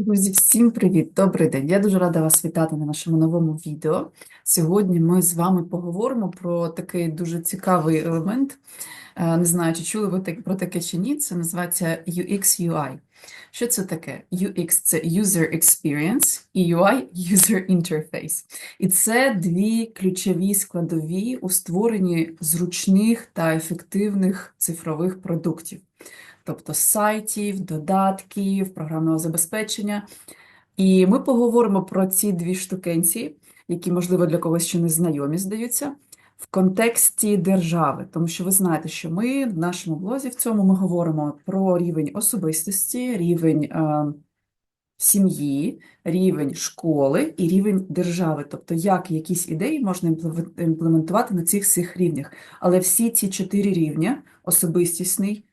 Друзі, всім привіт! Добрий день! Я дуже рада вас вітати на нашому новому відео. Сьогодні ми з вами поговоримо про такий дуже цікавий елемент. Е, Не знаю, чи чули ви про таке чи ні. Це називається UX UI. Що це таке? UX – це User Experience і UI – User Interface. І це дві ключові складові у створенні зручних та ефективних цифрових продуктів тобто сайтів, додатків, програмного забезпечення. І ми поговоримо про ці дві штукенці, які, можливо, для когось ще не знайомі здаються, в контексті держави. Тому що ви знаєте, що ми в нашому блозі в цьому ми говоримо про рівень особистості, рівень е, сім'ї, рівень школи і рівень держави. Тобто, як якісь ідеї можна імплементувати на цих всіх рівнях. Але всі ці чотири рівня особистісний,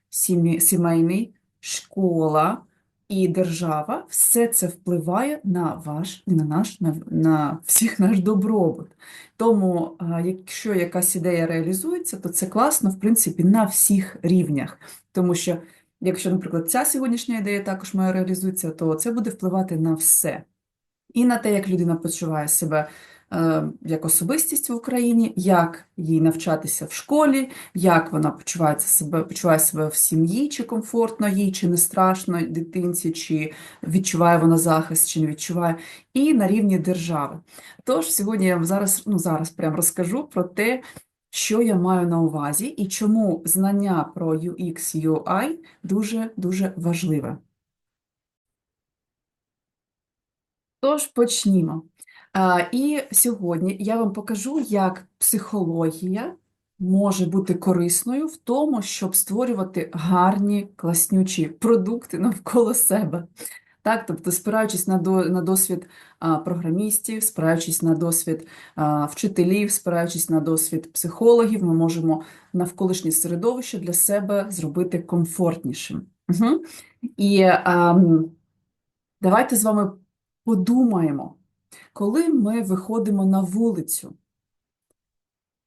сімейний, школа і держава, все це впливає на ваш, на наш, на, на всіх наш добробут. Тому, якщо якась ідея реалізується, то це класно, в принципі, на всіх рівнях. Тому що, якщо, наприклад, ця сьогоднішня ідея також моя реалізується, то це буде впливати на все. І на те, як людина почуває себе е, як особистість в Україні, як їй навчатися в школі, як вона почувається себе, почуває себе в сім'ї, чи комфортно їй, чи не страшно дитинці, чи відчуває вона захист, чи не відчуває, і на рівні держави. Тож сьогодні я вам зараз, ну зараз прям розкажу про те, що я маю на увазі і чому знання про UX, UI дуже-дуже важливе. Тож почнімо. І сьогодні я вам покажу, як психологія може бути корисною в тому, щоб створювати гарні, класнючі продукти навколо себе. Так, тобто, спираючись на, до, на досвід а, програмістів, спираючись на досвід а, вчителів, спираючись на досвід психологів, ми можемо навколишнє середовище для себе зробити комфортнішим. Угу. І а, давайте з вами подумаємо, коли ми виходимо на вулицю,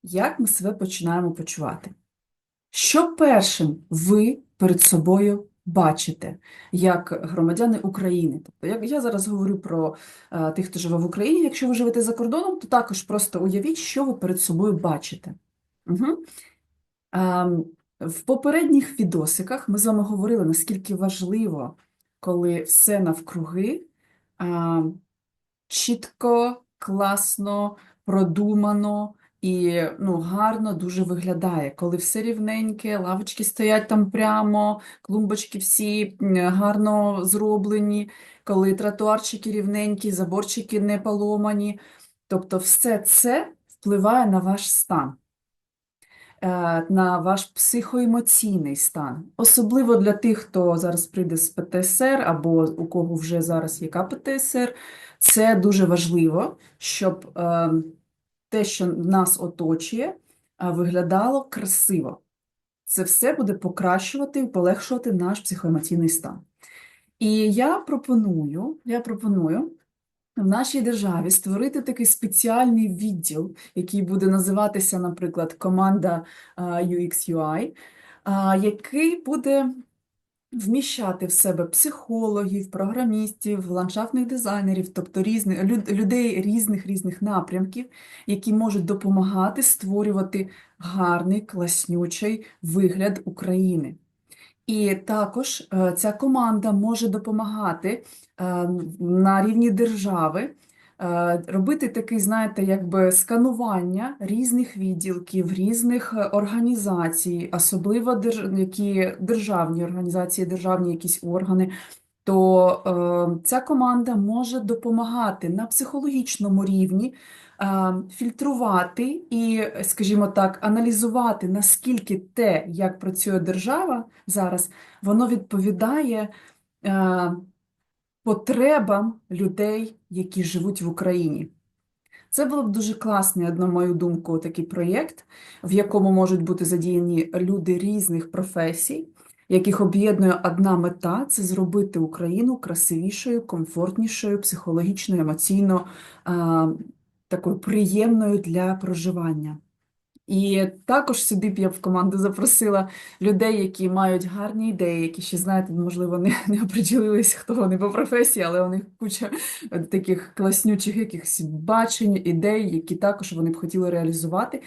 як ми себе починаємо почувати? Що першим ви перед собою бачите, як громадяни України? Тобто, як я зараз говорю про е, тих, хто живе в Україні, якщо ви живете за кордоном, то також просто уявіть, що ви перед собою бачите. Угу. В попередніх відосиках ми з вами говорили, наскільки важливо, коли все навкруги чітко, класно, продумано і ну, гарно дуже виглядає, коли все рівненьке, лавочки стоять там прямо, клумбочки всі гарно зроблені, коли тротуарчики рівненькі, заборчики не поломані. Тобто все це впливає на ваш стан на ваш психоемоційний стан. Особливо для тих, хто зараз прийде з ПТСР або у кого вже зараз є ПТСР, це дуже важливо, щоб е, те, що нас оточує, е, виглядало красиво. Це все буде покращувати і полегшувати наш психоемоційний стан. І я пропоную, я пропоную в нашій державі створити такий спеціальний відділ, який буде називатися, наприклад, команда UX-UI, який буде вміщати в себе психологів, програмістів, ландшафтних дизайнерів, тобто різних, людей різних різних напрямків, які можуть допомагати створювати гарний, класнючий вигляд України. І також е, ця команда може допомагати е, на рівні держави е, робити такий, знаєте, якби сканування різних відділків, різних організацій, особливо які державні організації, державні якісь органи. То ця команда може допомагати на психологічному рівні фільтрувати і, скажімо так, аналізувати, наскільки те, як працює держава зараз, воно відповідає е, потребам людей, які живуть в Україні. Це було б дуже класний, на мою думку, такий проєкт, в якому можуть бути задіяні люди різних професій, яких об'єднує одна мета це зробити Україну красивішою, комфортнішою, психологічно, емоційно, а, такою приємною для проживання. І також сюди б я в команду запросила людей, які мають гарні ідеї, які ще, знаєте, можливо, не, не оприділились, хто вони по професії, але у них куча е, таких класнючих якихось бачень, ідей, які також вони б хотіли реалізувати.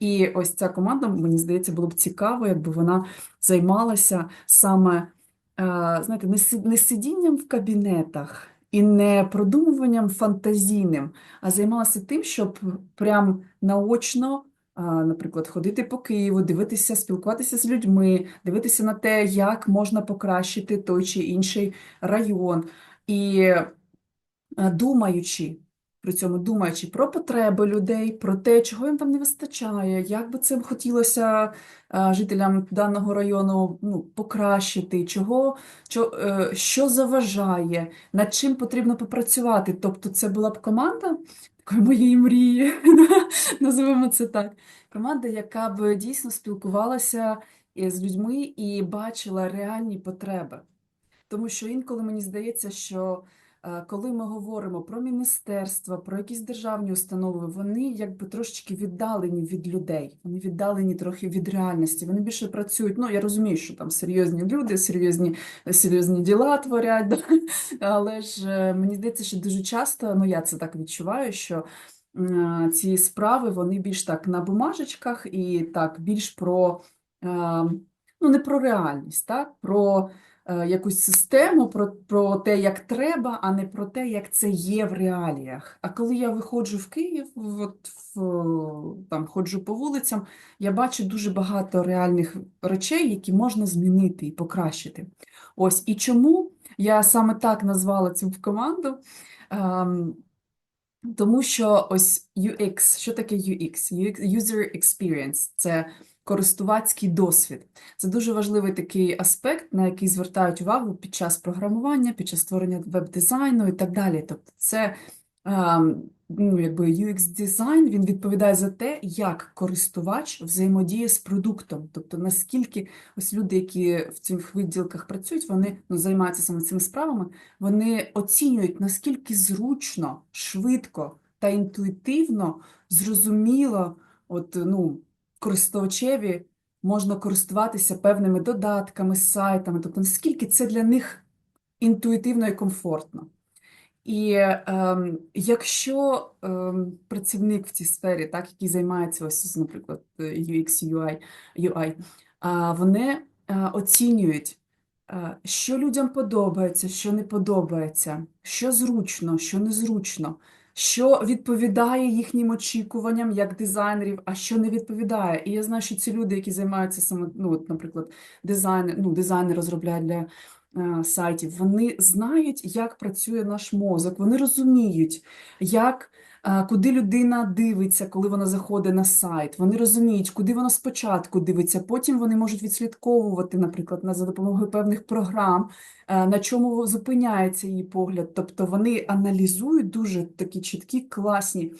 І ось ця команда, мені здається, було б цікаво, якби вона займалася саме, е, знаєте, не си- не сидінням в кабінетах і не продумуванням фантазійним, а займалася тим, щоб прям наочно наприклад, ходити по Києву, дивитися, спілкуватися з людьми, дивитися на те, як можна покращити той чи інший район. І думаючи, при цьому думаючи про потреби людей, про те, чого їм там не вистачає, як би це хотілося е, жителям даного району ну, покращити, чого, чо- е, що заважає, над чим потрібно попрацювати. Тобто це була б команда такої моєї мрії, називаємо це так. Команда, яка б дійсно спілкувалася е, з людьми і бачила реальні потреби. Тому що інколи мені здається, що коли ми говоримо про міністерства, про якісь державні установи, вони якби трошечки віддалені від людей, вони віддалені трохи від реальності. Вони більше працюють. Ну, я розумію, що там серйозні люди, серйозні, серйозні діла творять, да? але ж е, мені здається, що дуже часто, ну я це так відчуваю, що ці справи вони більш так на бумажечках і так більш про. е, Ну, не про реальність, так? Про е, якусь систему, про, про те, як треба, а не про те, як це є в реаліях. А коли я виходжу в Київ, от в, там ходжу по вулицям, я бачу дуже багато реальних речей, які можна змінити і покращити. Ось і чому я саме так назвала цю команду. Ем, тому що ось UX, що таке UX? UX User Experience – це користувацький досвід. Це дуже важливий такий аспект, на який звертають увагу під час програмування, під час створення веб-дизайну і так далі. Тобто це ем, ну, якби UX-дизайн, він відповідає за те, як користувач взаємодіє з продуктом. Тобто наскільки ось люди, які в цих відділках працюють, вони ну, займаються саме цими справами, вони оцінюють, наскільки зручно, швидко та інтуїтивно, зрозуміло, от, ну, користувачеві можна користуватися певними додатками, сайтами, тобто наскільки це для них інтуїтивно і комфортно. І ем, якщо ем, працівник в цій сфері, так, який займається ось, наприклад, UX, UI, UI вони а, оцінюють, а, що людям подобається, що не подобається, що зручно, що незручно, що відповідає їхнім очікуванням як дизайнерів, а що не відповідає. І я знаю, що ці люди, які займаються саме, ну, от, наприклад, дизайн, ну, дизайни розробляють для сайтів, вони знають, як працює наш мозок, вони розуміють, як, е, куди людина дивиться, коли вона заходить на сайт. Вони розуміють, куди вона спочатку дивиться, потім вони можуть відслідковувати, наприклад, на, за допомогою певних програм, е, на чому зупиняється її погляд. Тобто вони аналізують дуже такі чіткі, класні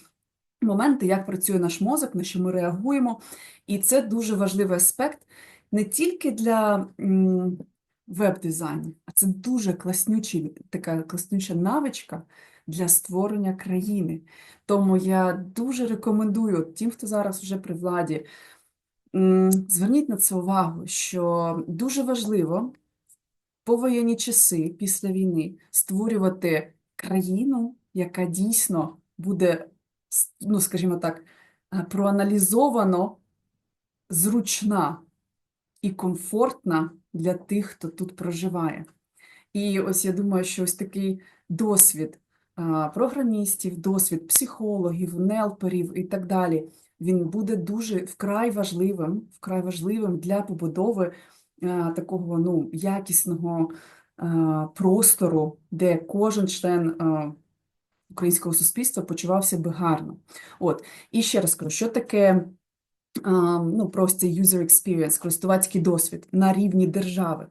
моменти, як працює наш мозок, на що ми реагуємо. І це дуже важливий аспект не тільки для м, веб-дизайну, а це дуже класнючий, така класнюча навичка для створення країни. Тому я дуже рекомендую тим, хто зараз вже при владі, зверніть на це увагу, що дуже важливо в повоєнні часи після війни створювати країну, яка дійсно буде, ну, скажімо так, е, проаналізовано зручна і комфортна для тих, хто тут проживає. І ось я думаю, що ось такий досвід програмістів, досвід психологів, нелперів і так далі, він буде дуже вкрай важливим, вкрай важливим для побудови такого ну, якісного простору, де кожен член українського суспільства почувався би гарно. От, і ще раз кажу, що таке ну, просто user experience, користувацький досвід на рівні держави.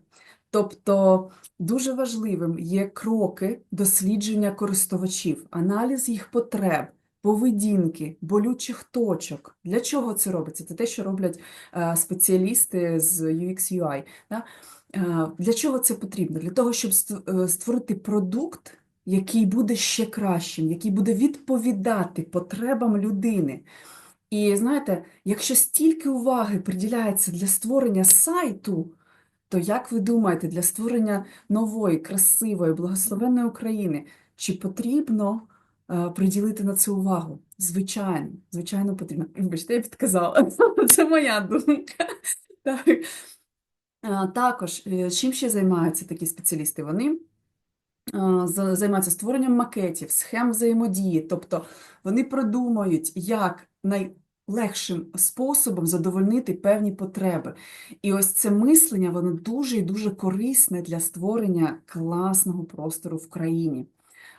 Тобто дуже важливим є кроки дослідження користувачів, аналіз їх потреб, поведінки, болючих точок. Для чого це робиться? Це те, що роблять е, спеціалісти з UX UI. Е, Для чого це потрібно? Для того, щоб е, створити продукт, який буде ще кращим, який буде відповідати потребам людини. І знаєте, якщо стільки уваги приділяється для створення сайту, то як ви думаєте, для створення нової, красивої, благословенної України, чи потрібно е, приділити на це увагу? Звичайно, звичайно, потрібно. Вибачте, я підказала. Це моя думка. Так. Е, Також, е, чим ще займаються такі спеціалісти? Вони займаються створенням макетів, схем взаємодії, тобто вони продумують, як найлегшим способом задовольнити певні потреби. І ось це мислення, воно дуже і дуже корисне для створення класного простору в країні.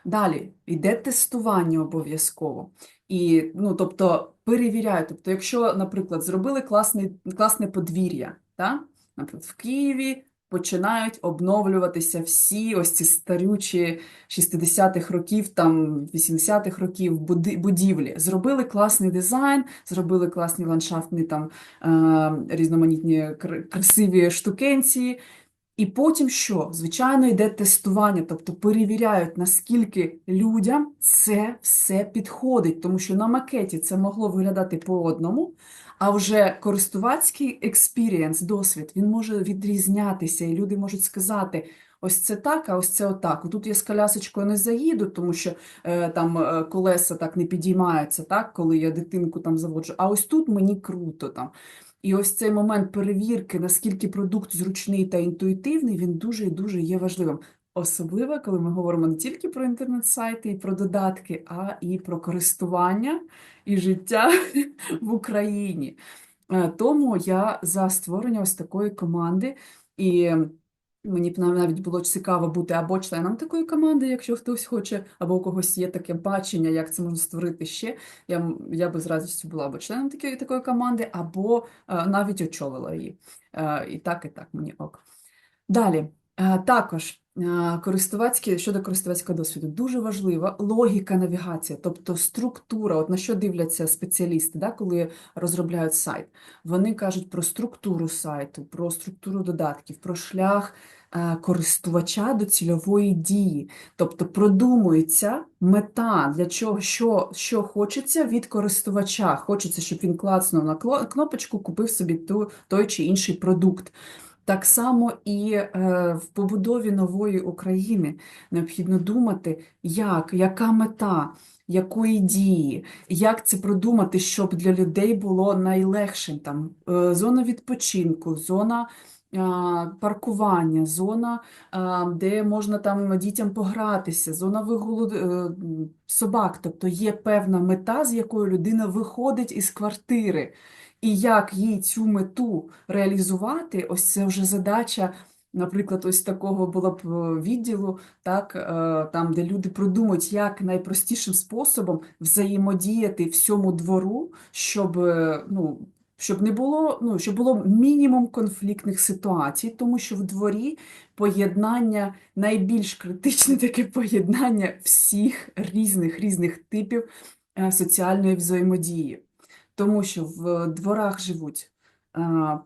Далі йде тестування обов'язково. І, ну, тобто, перевіряють. Тобто, якщо, наприклад, зробили класний, класне подвір'я? Наприклад, в Києві починають обновлюватися всі ось ці старючі 60-х років, там 80-х років будівлі. Зробили класний дизайн, зробили класні ландшафтні там е, різноманітні красиві штукенції. І потім що? Звичайно, йде тестування, тобто перевіряють, наскільки людям це все підходить, тому що на макеті це могло виглядати по одному, а вже користувацький експірієнс, досвід, він може відрізнятися, і люди можуть сказати, ось це так, а ось це отак. Тут я з колясочкою не заїду, тому що е, там е, колеса так не підіймаються, так, коли я дитинку там заводжу, а ось тут мені круто там. І ось цей момент перевірки, наскільки продукт зручний та інтуїтивний, він дуже і дуже є важливим. Особливо, коли ми говоримо не тільки про інтернет-сайти і про додатки, а і про користування і життя в Україні. Е, Тому я за створення ось такої команди, і мені б навіть було цікаво бути або членом такої команди, якщо хтось хоче, або у когось є таке бачення, як це можна створити ще. Я, я би з радістю була або членом такої, такої команди, або е, навіть очолила її. Е, І так, і так мені ок. Далі, також користувацькі, щодо користувацького досвіду, дуже важлива логіка навігації, тобто структура, от на що дивляться спеціалісти, да, коли розробляють сайт. Вони кажуть про структуру сайту, про структуру додатків, про шлях е, користувача до цільової дії. Тобто продумується мета, для чого, що, що хочеться від користувача. Хочеться, щоб він клацнув на кнопочку, купив собі ту, той чи інший продукт. Так само і е, в побудові нової України необхідно думати, як, яка мета, якої дії, як це продумати, щоб для людей було найлегшим. Там е, зона відпочинку, зона паркування, зона, де можна там дітям погратися, зона вигулу е, собак. Тобто є певна мета, з якою людина виходить із квартири. І як їй цю мету реалізувати, ось це вже задача, наприклад, ось такого було б е, відділу, так, е, там, де люди продумують, як найпростішим способом взаємодіяти всьому двору, щоб, е, ну, щоб не було, ну, щоб було мінімум конфліктних ситуацій, тому що в дворі поєднання, найбільш критичне таке поєднання всіх різних різних типів соціальної взаємодії. Тому що в дворах живуть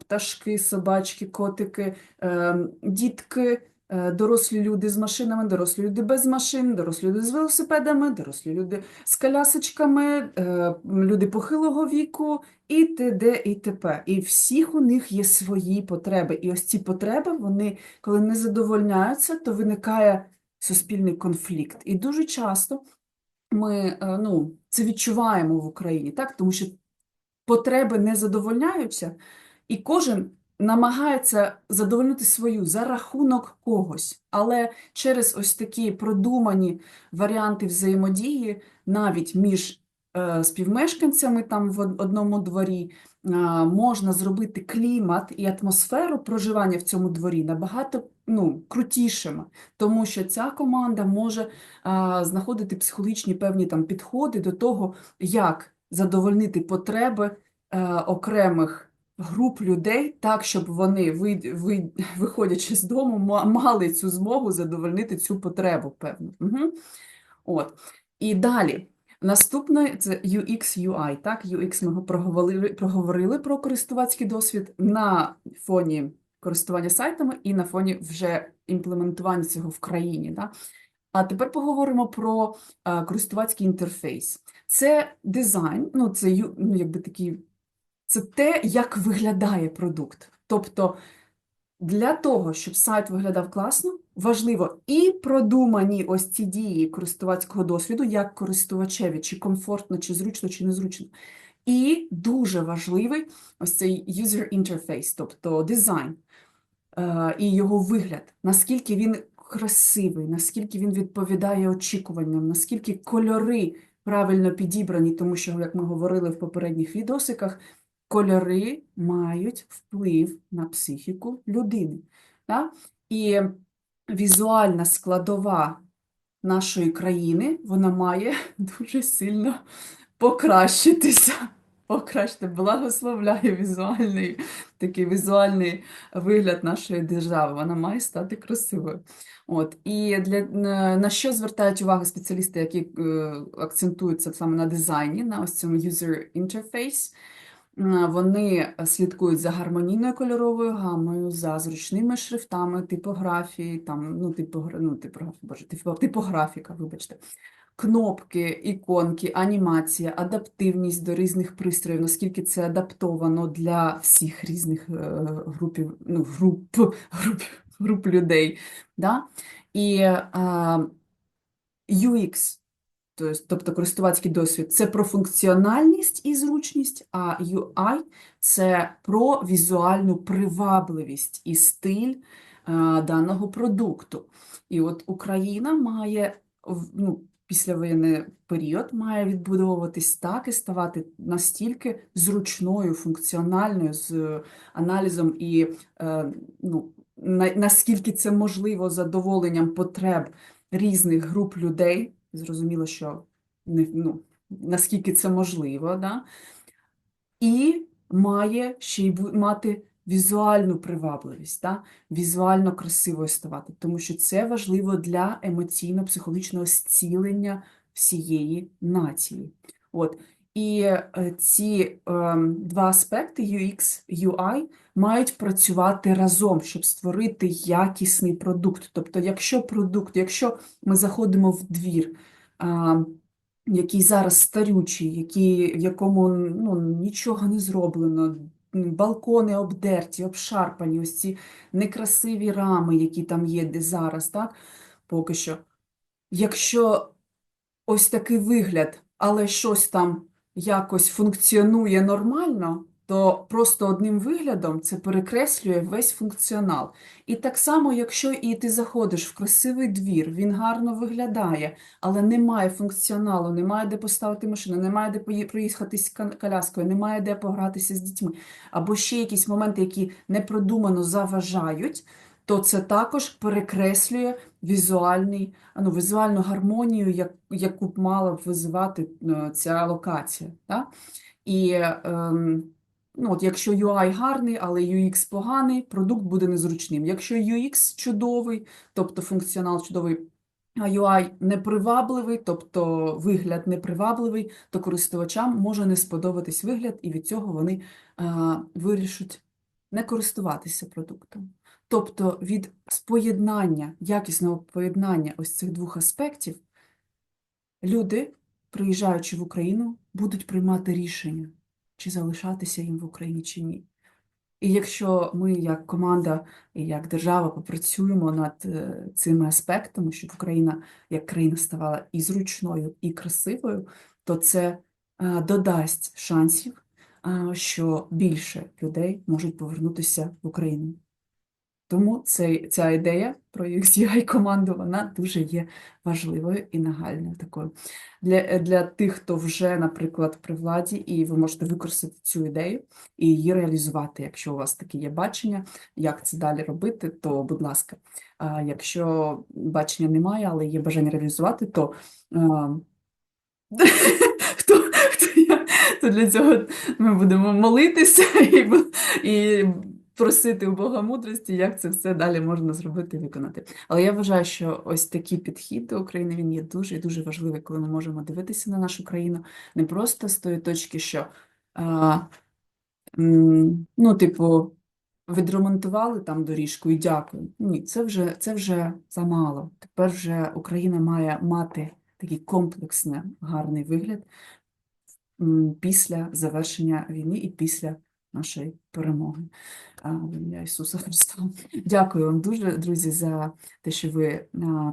пташки, собачки, котики, е, дітки, е, дорослі люди з машинами, дорослі люди без машин, дорослі люди з велосипедами, дорослі люди з колясочками, е, люди похилого віку і т.д. і т.п. І всіх у них є свої потреби. І ось ці потреби, вони, коли не задовольняються, то виникає суспільний конфлікт. І дуже часто ми е, ну, це відчуваємо в Україні, так? Тому що потреби не задовольняються, і кожен намагається задовольнити свою за рахунок когось. Але через ось такі продумані варіанти взаємодії, навіть між е, співмешканцями там в одному дворі, е, можна зробити клімат і атмосферу проживання в цьому дворі набагато ну, крутішими, тому що ця команда може а, знаходити психологічні певні там підходи до того, як задовольнити потреби е, окремих груп людей так, щоб вони, ви, ви, виходячи з дому, ма- мали цю змогу задовольнити цю потребу певну. Угу. От. І далі. Наступне це UX, UI. Так, UX ми проговорили, проговорили про користувацький досвід на фоні користування сайтами і на фоні вже імплементування цього в країні. Да? А тепер поговоримо про е, користувацький інтерфейс. Це дизайн, ну це ну, якби такий, це те, як виглядає продукт. Тобто для того, щоб сайт виглядав класно, важливо і продумані ось ці дії користувацького досвіду, як користувачеві, чи комфортно, чи зручно, чи незручно. І дуже важливий ось цей user interface, тобто дизайн е, і його вигляд, наскільки він красивий, наскільки він відповідає очікуванням, наскільки кольори правильно підібрані, тому що, як ми говорили в попередніх відосиках, кольори мають вплив на психіку людини. Да? І візуальна складова нашої країни, вона має дуже сильно покращитися. Покращити, благословляю візуальний, такий візуальний вигляд нашої держави. Вона має стати красивою. От. І для, на, що звертають увагу спеціалісти, які е, акцентуються саме на дизайні, на ось цьому user interface? Е, Вони слідкують за гармонійною кольоровою гамою, за зручними шрифтами, типографії, там, ну, типогра... ну, типографія, боже, типографіка, вибачте. Кнопки, іконки, анімація, адаптивність до різних пристроїв, наскільки це адаптовано для всіх різних е, групів, ну, груп, груп, груп людей. Да? І е, UX, тобто користувацький досвід, це про функціональність і зручність, а UI – це про візуальну привабливість і стиль е, даного продукту. І от Україна має ну, післявоєнний період має відбудовуватись так і ставати настільки зручною, функціональною, з аналізом і е, ну, наскільки це можливо задоволенням потреб різних груп людей. Зрозуміло, що не, ну, наскільки це можливо, да? і має ще й мати візуальну привабливість, да? візуально красивою ставати, тому що це важливо для емоційно-психологічного зцілення всієї нації. От. І е, ці ем, два аспекти UX, UI мають працювати разом, щоб створити якісний продукт. Тобто, якщо продукт, якщо ми заходимо в двір, а, який зараз старючий, який, в якому ну, нічого не зроблено, балкони обдерті, обшарпані, ось ці некрасиві рами, які там є де зараз, так, поки що. Якщо ось такий вигляд, але щось там якось функціонує нормально, то просто одним виглядом це перекреслює весь функціонал. І так само, якщо і ти заходиш в красивий двір, він гарно виглядає, але немає функціоналу, немає де поставити машину, немає де проїхатись коляскою, немає де погратися з дітьми, або ще якісь моменти, які непродумано заважають, то це також перекреслює візуальний, ну, візуальну гармонію, як, яку б мала б визивати е, ця локація. Так? І ем, ну, от якщо UI гарний, але UX поганий, продукт буде незручним. Якщо UX чудовий, тобто функціонал чудовий, а UI непривабливий, тобто вигляд непривабливий, то користувачам може не сподобатись вигляд, і від цього вони е, вирішать не користуватися продуктом. Тобто від споєднання, якісного поєднання ось цих двох аспектів, люди, приїжджаючи в Україну, будуть приймати рішення, чи залишатися їм в Україні, чи ні. І якщо ми, як команда і як держава, попрацюємо над е, цими аспектами, щоб Україна як країна ставала і зручною, і красивою, то це е, додасть шансів, е, що більше людей можуть повернутися в Україну. Тому цей, ця ідея про UX-UI команду, вона дуже є важливою і нагальною такою. Для, для тих, хто вже, наприклад, при владі, і ви можете використати цю ідею і її реалізувати. Якщо у вас таке є бачення, як це далі робити, то, будь ласка. А якщо бачення немає, але є бажання реалізувати, то хто я, то для цього ми будемо молитися і, і просити у Бога мудрості, як це все далі можна зробити і виконати. Але я вважаю, що ось такий підхід до України він є дуже і дуже важливий, коли ми можемо дивитися на нашу країну не просто з тої точки, що а, ну, типу, відремонтували там доріжку і дякую. Ні, це вже, це вже замало. Тепер вже Україна має мати такий комплексний, гарний вигляд після завершення війни і після нашої перемоги. Ім'я Ісуса Христа. Дякую вам дуже, друзі, за те, що ви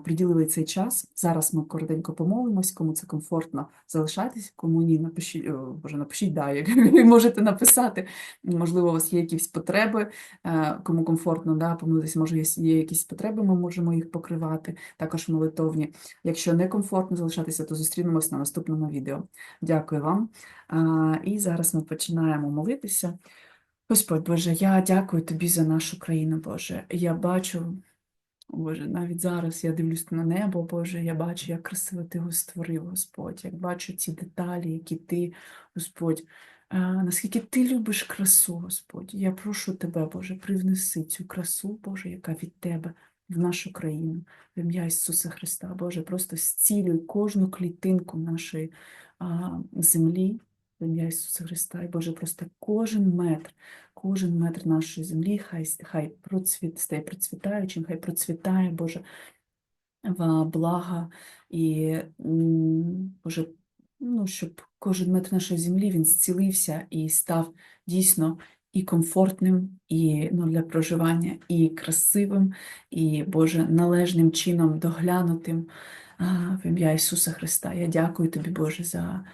приділили цей час. Зараз ми коротенько помолимось, кому це комфортно, залишайтесь, кому ні, напишіть, боже, напишіть да, як можете написати. Можливо, у вас є якісь потреби, е, кому комфортно да, помолитись, може, є якісь потреби, ми можемо їх покривати, також молитовні. Якщо не комфортно залишатися, то зустрінемось на наступному відео. Дякую вам. І зараз ми починаємо молитися. Господь Боже, я дякую Тобі за нашу країну, Боже. Я бачу, Боже, навіть зараз я дивлюсь на небо, Боже, я бачу, як красиво Ти його створив, Господь, як бачу ці деталі, які Ти, Господь, наскільки Ти любиш красу, Господь. Я прошу Тебе, Боже, привнеси цю красу, Боже, яка від Тебе в нашу країну, в ім'я Ісуса Христа, Боже, просто зцілюй кожну клітинку нашої а, землі, в ім'я Ісуса Христа, і Боже, просто кожен метр, кожен метр нашої землі, хай, хай процвіт, стає процвітаючим, хай процвітає, Боже, в блага і, Боже, ну, щоб кожен метр нашої землі він зцілився і став дійсно і комфортним, і ну, для проживання, і красивим, і, Боже, належним чином доглянутим в ім'я Ісуса Христа. Я дякую Тобі, Боже, за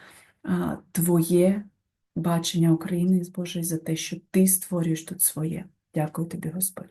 Твоє бачення України, Боже, Божої за те, що Ти створюєш тут своє. Дякую Тобі, Господь.